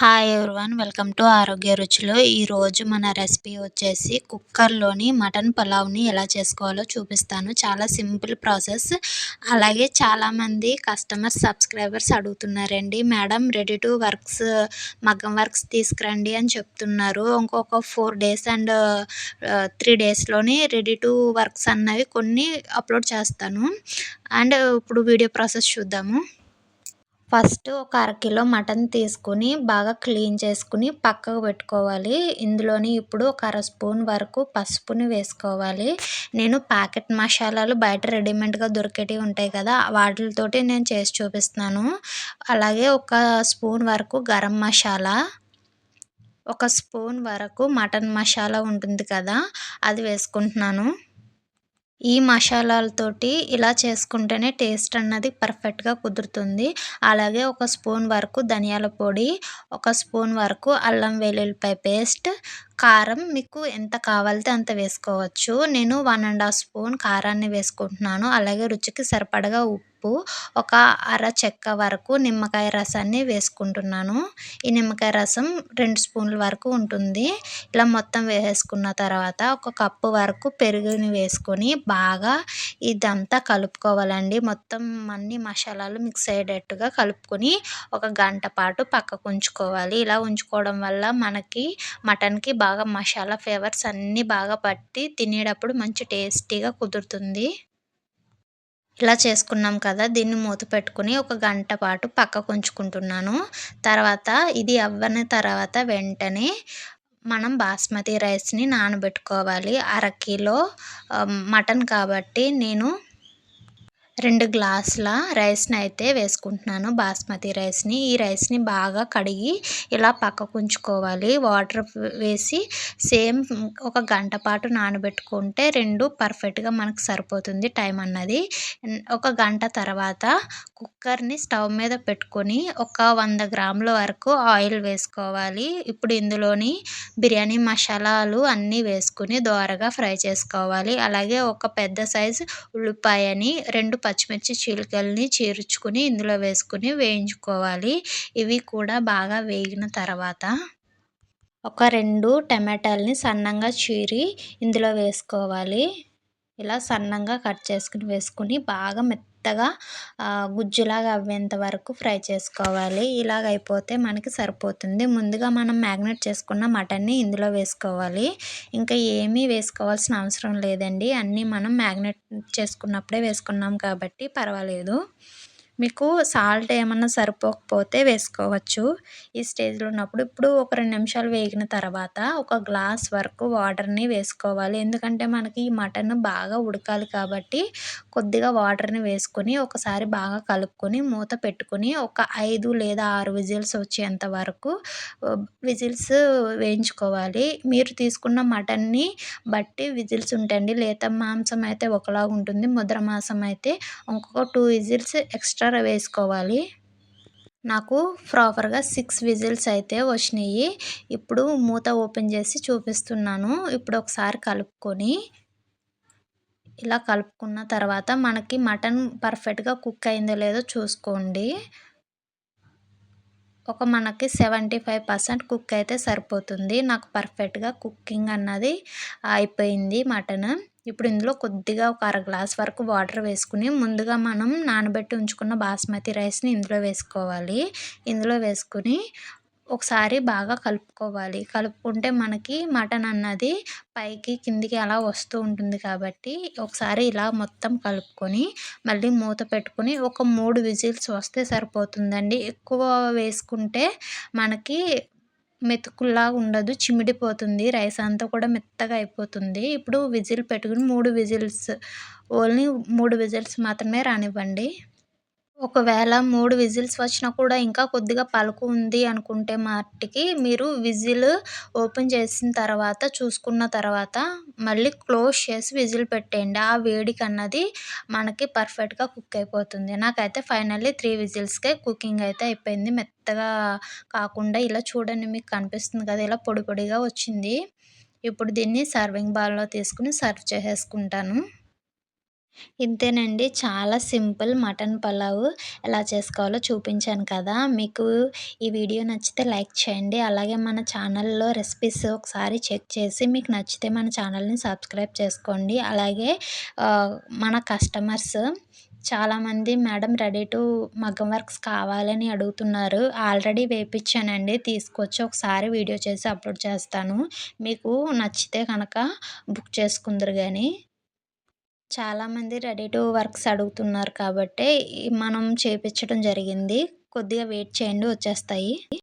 Hi everyone welcome to ఆరోగ్య రుచులు ఈరోజు మన రెసిపీ వచ్చేసి కుక్కర్లోని మటన్ పలావ్ని ఎలా చేసుకోవాలో చూపిస్తాను. చాలా సింపుల్ ప్రాసెస్. అలాగే చాలామంది కస్టమర్స్ సబ్స్క్రైబర్స్ అడుగుతున్నారండి మేడం రెడీ టు వర్క్స్ మగ్గం వర్క్స్ తీసుకురండి అని చెప్తున్నారు. ఇంకొక ఫోర్ డేస్ అండ్ త్రీ డేస్లోని రెడీ టు వర్క్స్ అన్నవి కొన్ని అప్లోడ్ చేస్తాను. అండ్ uh, ఇప్పుడు వీడియో ప్రాసెస్ చూద్దాము. ఫస్ట్ ఒక అరకిలో మటన్ తీసుకుని బాగా క్లీన్ చేసుకుని పక్కకు పెట్టుకోవాలి. ఇందులోని ఇప్పుడు ఒక అర స్పూన్ వరకు పసుపుని వేసుకోవాలి. నేను ప్యాకెట్ మసాలాలు బయట రెడీమేడ్గా దొరికేటివి ఉంటాయి కదా వాటితోటి నేను చేసి చూపిస్తున్నాను. అలాగే ఒక స్పూన్ వరకు గరం మసాలా ఒక స్పూన్ వరకు మటన్ మసాలా ఉంటుంది కదా అది వేసుకుంటున్నాను. ఈ మసాలాలతోటి ఇలా చేసుకుంటేనే టేస్ట్ అన్నది పర్ఫెక్ట్గా కుదురుతుంది. అలాగే ఒక స్పూన్ వరకు ధనియాల పొడి ఒక స్పూన్ వరకు అల్లం వెల్లుల్లిపాయ పేస్ట్ కారం మీకు ఎంత కావాలితే అంత వేసుకోవచ్చు. నేను వన్ అండ్ హాఫ్ స్పూన్ కారాన్ని వేసుకుంటున్నాను. అలాగే రుచికి సరిపడగా ఉప్పు ఉప్పు ఒక అర చెక్క వరకు నిమ్మకాయ రసాన్ని వేసుకుంటున్నాను. ఈ నిమ్మకాయ రసం రెండు స్పూన్ల వరకు ఉంటుంది. ఇలా మొత్తం వేసుకున్న తర్వాత ఒక కప్పు వరకు పెరుగుని వేసుకొని బాగా ఇదంతా కలుపుకోవాలండి. మొత్తం అన్ని మసాలాలు మిక్స్ అయ్యేటట్టుగా కలుపుకొని ఒక గంట పాటు పక్కకు ఉంచుకోవాలి. ఇలా ఉంచుకోవడం వల్ల మనకి మటన్కి బాగా మసాలా ఫ్లేవర్స్ అన్నీ బాగా పట్టి తినేటప్పుడు మంచి టేస్టీగా కుదురుతుంది. ఇలా చేసుకున్నాం కదా దీన్ని మూత పెట్టుకుని ఒక గంట పాటు పక్కకు ఉంచుకుంటున్నాను. తర్వాత ఇది అవ్వని తర్వాత వెంటనే మనం బాస్మతి రైస్ని నానబెట్టుకోవాలి. అర కిలో మటన్ కాబట్టి నేను రెండు గ్లాసుల రైస్ని అయితే వేసుకుంటున్నాను. బాస్మతి రైస్ని. ఈ రైస్ని బాగా కడిగి ఇలా పక్కకు ఉంచుకోవాలి వాటర్ వేసి సేమ్ ఒక గంట పాటు నానబెట్టుకుంటే రెండు పర్ఫెక్ట్గా మనకు సరిపోతుంది టైం అన్నది. ఒక గంట తర్వాత కుక్కర్ని స్టవ్ మీద పెట్టుకొని ఒక వంద గ్రాముల వరకు ఆయిల్ వేసుకోవాలి. ఇప్పుడు ఇందులోని బిర్యానీ మసాలాలు అన్నీ వేసుకుని దోరగా ఫ్రై చేసుకోవాలి. అలాగే ఒక పెద్ద సైజు ఉల్లిపాయని రెండు పచ్చిమిర్చి చిలుకల్ని చీల్చుకుని ఇందులో వేసుకుని వేయించుకోవాలి. ఇవి కూడా బాగా వేగిన తర్వాత ఒక రెండు టమాటాలని సన్నంగా చీరి ఇందులో వేసుకోవాలి. ఇలా సన్నంగా కట్ చేసుకుని వేసుకుని బాగా మెత్తగా గుజ్జులాగా అవ్వేంత వరకు ఫ్రై చేసుకోవాలి. ఇలాగ అయిపోతే మనకి సరిపోతుంది. ముందుగా మనం మ్యాగ్నెట్ చేసుకున్న మటన్ని ఇందులో వేసుకోవాలి. ఇంకా ఏమీ వేసుకోవాల్సిన అవసరం లేదండి. అన్నీ మనం మ్యాగ్నెట్ చేసుకున్నప్పుడే వేసుకున్నాం కాబట్టి పర్వాలేదు. మీకు సాల్ట్ ఏమన్నా సరిపోకపోతే వేసుకోవచ్చు. ఈ స్టేజ్లో ఉన్నప్పుడు ఇప్పుడు ఒక రెండు నిమిషాలు వేగిన తర్వాత ఒక గ్లాస్ వరకు వాటర్ని వేసుకోవాలి. ఎందుకంటే మనకి ఈ మటన్ బాగా ఉడకాలి కాబట్టి కొద్దిగా వాటర్ని వేసుకొని ఒకసారి బాగా కలుపుకొని మూత పెట్టుకొని ఒక ఐదు లేదా ఆరు విజిల్స్ వచ్చేంత వరకు విజిల్స్ వేయించుకోవాలి. మీరు తీసుకున్న మటన్ని బట్టి విజిల్స్ ఉంటాయండి. లేత మాంసం అయితే ఒకలాగా ఉంటుంది. ముద్ర మాంసం అయితే ఇంకొక టూ విజిల్స్ ఎక్స్ట్రా వేసుకోవాలి. నాకు ప్రాపర్గా సిక్స్ విజిల్స్ అయితే వచ్చినాయి. ఇప్పుడు మూత ఓపెన్ చేసి చూపిస్తున్నాను. ఇప్పుడు ఒకసారి కలుపుకొని ఇలా కలుపుకున్న తర్వాత మనకి మటన్ పర్ఫెక్ట్గా కుక్ అయిందో లేదో చూసుకోండి. ఒక మనకి సెవెంటీ ఫైవ్ పర్సెంట్ కుక్ అయితే సరిపోతుంది. నాకు పర్ఫెక్ట్గా కుకింగ్ అన్నది అయిపోయింది మటన్. ఇప్పుడు ఇందులో కొద్దిగా ఒక అర గ్లాస్ వరకు వాటర్ వేసుకుని ముందుగా మనం నానబెట్టి ఉంచుకున్న బాస్మతి రైస్ని ఇందులో వేసుకోవాలి. ఇందులో వేసుకుని ఒకసారి బాగా కలుపుకోవాలి. కలుపుకుంటే మనకి మటన్ అన్నది పైకి కిందికి అలా వస్తూ ఉంటుంది కాబట్టి ఒకసారి ఇలా మొత్తం కలుపుకొని మళ్ళీ మూత పెట్టుకొని ఒక మూడు విజిల్స్ వస్తే సరిపోతుందండి. ఎక్కువ వేసుకుంటే మనకి మెతుకుల్లా ఉండదు చిమిడిపోతుంది రైస్ అంతా కూడా మెత్తగా అయిపోతుంది. ఇప్పుడు విజిల్ పెట్టుకుని మూడు విజిల్స్ ఓన్లీ మూడు విజిల్స్ మాత్రమే రానివ్వండి. ఒకవేళ మూడు విజిల్స్ వచ్చినా కూడా ఇంకా కొద్దిగా పలుకు ఉంది అనుకుంటే మట్టికి మీరు విజిల్ ఓపెన్ చేసిన తర్వాత చూసుకున్న తర్వాత మళ్ళీ క్లోజ్ చేసి విజిల్ పెట్టేయండి. ఆ వేడికి అన్నది మనకి పర్ఫెక్ట్గా కుక్ అయిపోతుంది. నాకైతే ఫైనల్లీ త్రీ విజిల్స్కే కుకింగ్ అయితే అయిపోయింది. మెత్తగా కాకుండా ఇలా చూడండి మీకు కనిపిస్తుంది కదా ఇలా పొడి పొడిగా వచ్చింది. ఇప్పుడు దీన్ని సర్వింగ్ బౌల్లో తీసుకుని సర్వ్ చేసేసుకుంటాను. ఇంతేనండి. చాలా సింపుల్ మటన్ పలావ్ ఎలా చేసుకోవాలో చూపించాను కదా! మీకు ఈ వీడియో నచ్చితే లైక్ చేయండి. అలాగే మన ఛానల్లో రెసిపీస్ ఒకసారి చెక్ చేసి మీకు నచ్చితే మన ఛానల్ని సబ్స్క్రైబ్ చేసుకోండి. అలాగే మన కస్టమర్స్ చాలామంది మేడం రెడీ టు మగ్గం వర్క్స్ కావాలని అడుగుతున్నారు. ఆల్రెడీ వేపించానండి. తీసుకొచ్చి ఒకసారి వీడియో చేసి అప్లోడ్ చేస్తాను. మీకు నచ్చితే కనుక బుక్ చేసుకుందరు కానీ చాలామంది రెడీ టు వర్క్స్ అడుగుతున్నారు కాబట్టి మనం చేయించడం జరిగింది. కొద్దిగా వెయిట్ చేయండి వచ్చేస్తాయి.